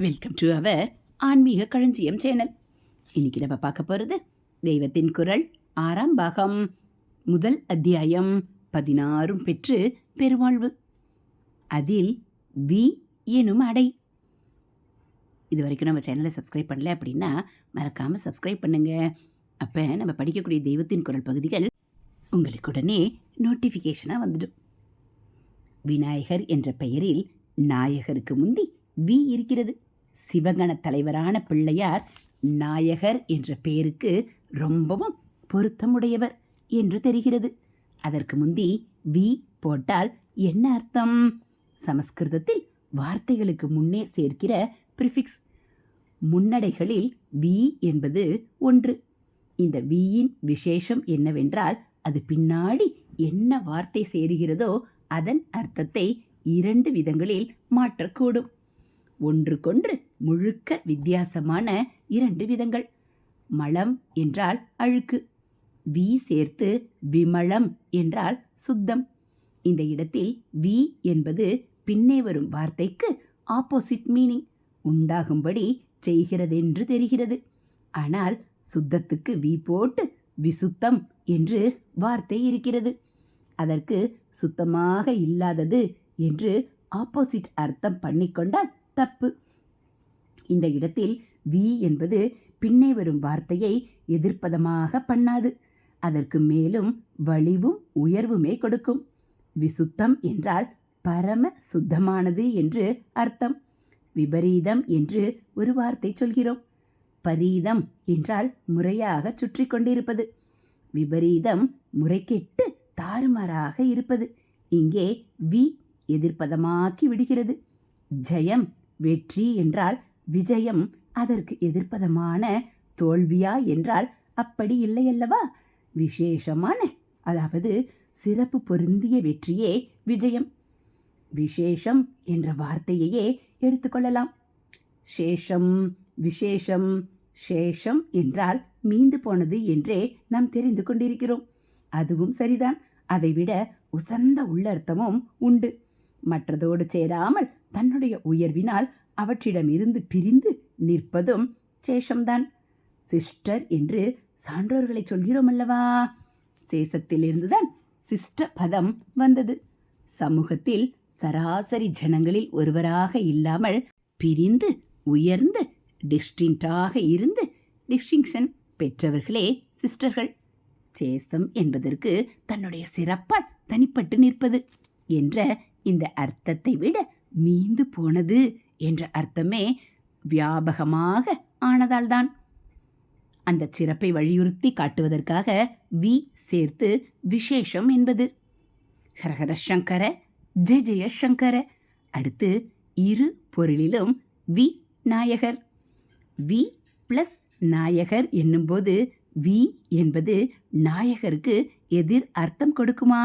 Welcome to our ஆன்மீக களஞ்சியம் channel. இன்னைக்கு நம்ம பார்க்க போகிறது தெய்வத்தின் குரல் ஆறாம் பாகம் முதல் அத்தியாயம் பதினாறும் பெற்று பெருவாழ்வு. அதில் வி எனும் அடை. இது வரைக்கும் நம்ம சேனலை சப்ஸ்கிரைப் பண்ணல அப்படின்னா மறக்காமல் சப்ஸ்கிரைப் பண்ணுங்க. அப்போ நம்ம படிக்கக்கூடிய தெய்வத்தின் குரல் பகுதிகள் உங்களுக்கு உடனே நோட்டிஃபிகேஷனாக வந்துடும். விநாயகர் என்ற பெயரில் நாயகருக்கு முந்தி வி இருக்கிறது. சிவகண தலைவரான பிள்ளையார் நாயகர் என்ற பெயருக்கு ரொம்பவும் பொருத்தமுடையவர் என்று தெரிகிறது. அதற்கு முந்தி வி போட்டால் என்ன அர்த்தம்? சமஸ்கிருதத்தில் வார்த்தைகளுக்கு முன்னே சேர்க்கிற ப்ரிஃபிக்ஸ் முன்னடைகளில் வி என்பது ஒன்று. இந்த வியின் விசேஷம் என்னவென்றால் அது பின்னாடி என்ன வார்த்தை சேருகிறதோ அதன் அர்த்தத்தை இரண்டு விதங்களில் மாற்றக்கூடும். ஒன்றுக்கொன்று முழுக்க வித்தியாசமான இரண்டு விதங்கள். மலம் என்றால் அழுக்கு வி சேர்த்து விமளம் என்றால் சுத்தம். இந்த இடத்தில் வி என்பது பின்னே வரும் வார்த்தைக்கு ஆப்போசிட் மீனிங் உண்டாகும்படி செய்கிறதென்று தெரிகிறது. ஆனால் சுத்தத்துக்கு வி போட்டு விசுத்தம் என்று வார்த்தை இருக்கிறது. அதற்கு சுத்தமாக இல்லாதது என்று ஆப்போசிட் அர்த்தம் பண்ணிக்கொண்டால் தப்பு. இந்த இடத்தில் வி என்பது பின்னே வரும் வார்த்தையை எதிர்ப்பதமாக பண்ணாது. அதற்கு மேலும் வலிவும் உயர்வுமே கொடுக்கும். விசுத்தம் என்றால் பரம சுத்தமானது என்று அர்த்தம். விபரீதம் என்று ஒரு வார்த்தை சொல்கிறோம். பரீதம் என்றால் முறையாக சுற்றி கொண்டிருப்பது. விபரீதம் முறைகெட்டு தாறுமாறாக இருப்பது. இங்கே வி எதிர்ப்பதமாக்கி விடுகிறது. ஜெயம் வெற்றி என்றால் விஜயம் அதற்கு எதிர்ப்பதமான தோல்வியா என்றால் அப்படி இல்லையல்லவா? விசேஷமான அதாவது சிறப்பு பொருந்திய வெற்றியே விஜயம். விசேஷம் என்ற வார்த்தையையே எடுத்துக்கொள்ளலாம் சேஷம் விசேஷம் சேஷம் என்றால் மீந்து போனது என்றே நாம் தெரிந்து கொண்டிருக்கிறோம். அதுவும் சரிதான். அதைவிட உசந்த உள்ளர்த்தமும் உண்டு. மற்றதோடு சேராமல் தன்னுடைய உயர்வினால் அவற்றிடமிருந்து பிரிந்து நிற்பதும் சேஷம்தான். சிஸ்டர் என்று சான்றோர்களை சொல்கிறோம் அல்லவா சேசத்திலிருந்துதான் சிஸ்ட பதம் வந்தது. சமூகத்தில் சராசரி ஜனங்களில் ஒருவராக இல்லாமல் பிரிந்து உயர்ந்து டிஸ்டிங்டாக இருந்து டிஸ்டிங்ஷன் பெற்றவர்களே சிஸ்டர்கள் சேசம் என்பதற்கு தன்னுடைய சிறப்பால் தனிப்பட்டு நிற்பது என்ற இந்த அர்த்தத்தை விட மீந்து போனது என்ற அர்த்தமே வியாபகமாக ஆனதால்தான். அந்த சிறப்பை வலியுறுத்தி காட்டுவதற்காக வி சேர்த்து விசேஷம் என்பது. ஹரஹர சங்கர ஜெய ஜெய சங்கர. அடுத்து இரு பொருளிலும் வி நாயகர். வி ப்ளஸ் நாயகர் என்னும்போது வி என்பது நாயகருக்கு எதிர் அர்த்தம் கொடுக்குமா?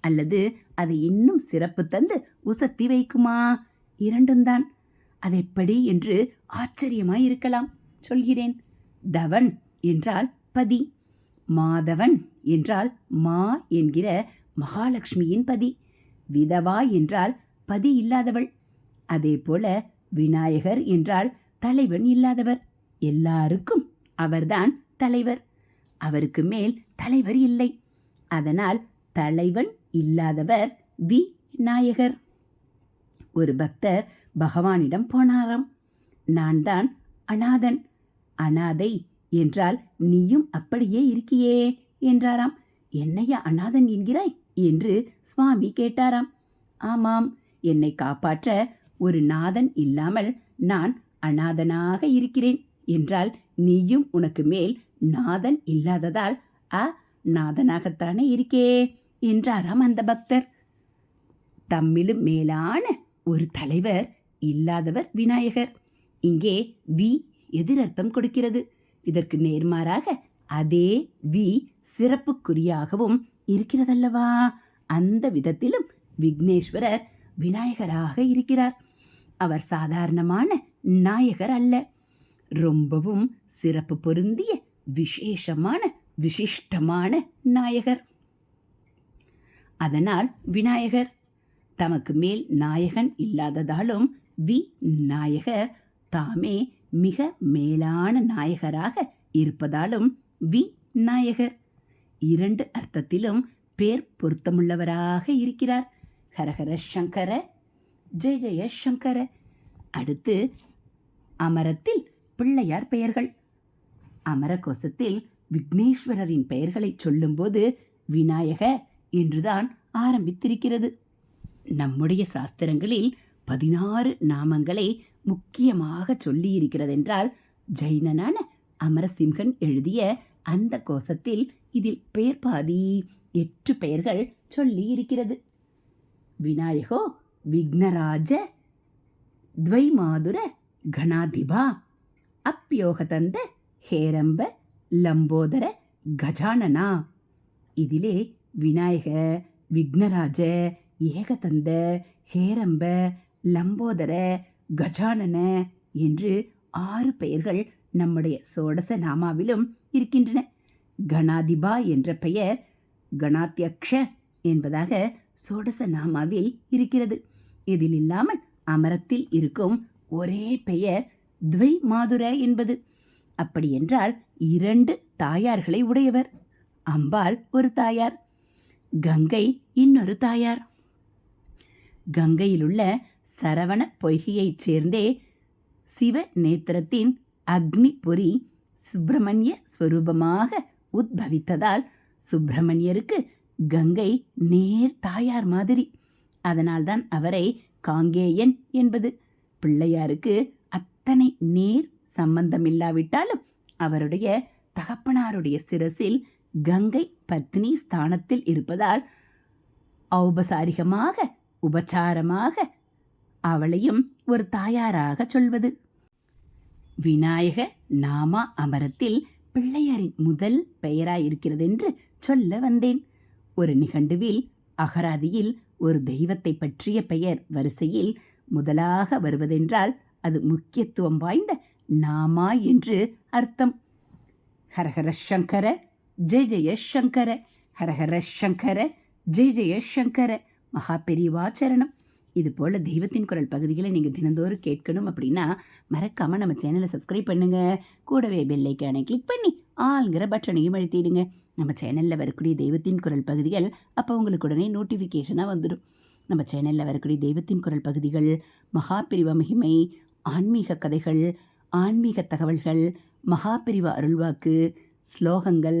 அல்லது அதை இன்னும் சிறப்பு தந்து உசத்தி வைக்குமா? இரண்டும்தான் அதெப்படி என்று ஆச்சரியமாய் இருக்கலாம். சொல்கிறேன். தவன் என்றால் பதி. மாதவன் என்றால் மா என்கிற மகாலட்சுமியின் பதி. விதவா என்றால் பதி இல்லாதவள். அதே போல விநாயகர் என்றால் தலைவன் இல்லாதவர். எல்லாருக்கும் அவர்தான் தலைவர். அவருக்கு மேல் தலைவர் இல்லை. அதனால் தலைவன் இல்லாதவர் வி. நாயகர். ஒரு பக்தர் பகவானிடம் போனாராம். நான் தான் அனாதன் அனாதை என்றால் நீயும் அப்படியே இருக்கியே என்றாராம். என்னையா அனாதன் என்கிறாய் என்று சுவாமி கேட்டாராம். ஆமாம் என்னை காப்பாற்ற ஒரு நாதன் இல்லாமல் நான் அநாதனாக இருக்கிறேன் என்றால் நீயும் உனக்கு மேல் நாதன் இல்லாததால் அ நாதனாகத்தானே இருக்கே? என்றாராம் அந்த பக்தர். தம்மிலும் மேலான ஒரு தலைவர் இல்லாதவர் விநாயகர். இங்கே வி எதிரர்த்தம் கொடுக்கிறது. இதற்கு நேர்மாறாக அதே வி சிறப்புக்குரியாகவும் இருக்கிறதல்லவா? அந்த விதத்திலும் விக்னேஸ்வரர் விநாயகராக இருக்கிறார். அவர் சாதாரணமான நாயகர் அல்ல. ரொம்பவும் சிறப்பு பொருந்திய விசேஷமான விசிஷ்டமான நாயகர். அதனால் விநாயகர் தமக்கு மேல் நாயகன் இல்லாததாலும் வி நாயகர் தாமே மிக மேலான நாயகராக இருப்பதாலும் வி நாயகர். இரண்டு அர்த்தத்திலும் பேர் பொருத்தமுள்ளவராக இருக்கிறார். ஹரஹர சங்கர ஜெய ஜெய சங்கர. அடுத்து அமரத்தில் பிள்ளையார் பெயர்கள். அமரகோசத்தில் விக்னேஸ்வரரின் பெயர்களை சொல்லும்போது விநாயக என்றுதான் ஆரம்பித்திருக்கிறது. நம்முடைய சாஸ்திரங்களில் பதினாறு நாமங்களை முக்கியமாக சொல்லியிருக்கிறதென்றால் ஜைனனான அமரசிம்ஹன் எழுதிய அந்த கோஷத்தில் இதில் பெயர் பாதி எட்டு பெயர்கள் சொல்லியிருக்கிறது. விநாயகோ விக்னராஜ துவைமாதுர கணாதிபா அப்யோகதந்த ஹேரம்ப லம்போதர கஜானனா. இதிலே விநாயக விக்னராஜ ஏகதந்த ஹேரம்ப லம்போதர கஜானன என்று ஆறு பெயர்கள் நம்முடைய சோடச நாமாவிலும் இருக்கின்றன. கணாதிபா என்ற பெயர் கணாத்யக்ஷ என்பதாக சோடச நாமாவில் இருக்கிறது. இதில் இல்லாமல் அமரத்தில் இருக்கும் ஒரே பெயர் துவை மாதுர என்பது. அப்படியென்றால் இரண்டு தாயார்களை உடையவர். அம்பாள் ஒரு தாயார். கங்கை இன்னொரு தாயார். கங்கையிலுள்ள சரவண பொய்கையைச் சேர்ந்தே சிவ நேத்திரத்தின் அக்னி பொறி சுப்பிரமணிய ஸ்வரூபமாக உத்பவித்ததால் சுப்பிரமணியருக்கு கங்கை நேர் தாயார் மாதிரி. அதனால்தான் அவரை காங்கேயன் என்பது. பிள்ளையாருக்கு அத்தனை நேர் சம்பந்தமில்லாவிட்டாலும் அவருடைய தகப்பனாருடைய சிரசில் கங்கை பத்னி ஸ்தானத்தில் இருப்பதால் ஔபசாரிகமாக உபச்சாரமாக அவளையும் ஒரு தாயாராக சொல்வது. விநாயக நாமா அமரத்தில் பிள்ளையாரின் முதல் பெயராயிருக்கிறதென்று சொல்ல வந்தேன். ஒரு நிகண்டுவில் அகராதியில் ஒரு தெய்வத்தை பற்றிய பெயர் வரிசையில் முதலாக வருவதென்றால் அது முக்கியத்துவம் வாய்ந்த நாமா என்று அர்த்தம். ஹரஹர சங்கர ஜெய் ஜெய சங்கர ஹரஹர சங்கர ஜெய் ஜெய சங்கர மகா பெரியவாச்சரணம் இது போல் தெய்வத்தின் குரல் பகுதிகளை நீங்கள் தினந்தோறும் கேட்கணும் அப்படின்னா மறக்காமல் நம்ம சேனலை சப்ஸ்கிரைப் பண்ணுங்கள் கூடவே பெல்லைக்கானை கிளிக் பண்ணி ஆளுங்கிற பட்டனையும் அழுத்திடுங்க. நம்ம சேனலில் வரக்கூடிய தெய்வத்தின் குரல் பகுதிகள் அப்போ உங்களுக்கு உடனே நோட்டிஃபிகேஷனாக வந்துடும் நம்ம சேனலில் வரக்கூடிய தெய்வத்தின் குரல் பகுதிகள் மகாபிரிவ மகிமை ஆன்மீக கதைகள் ஆன்மீக தகவல்கள் மகாபிரிவ அருள்வாக்கு ஸ்லோகங்கள்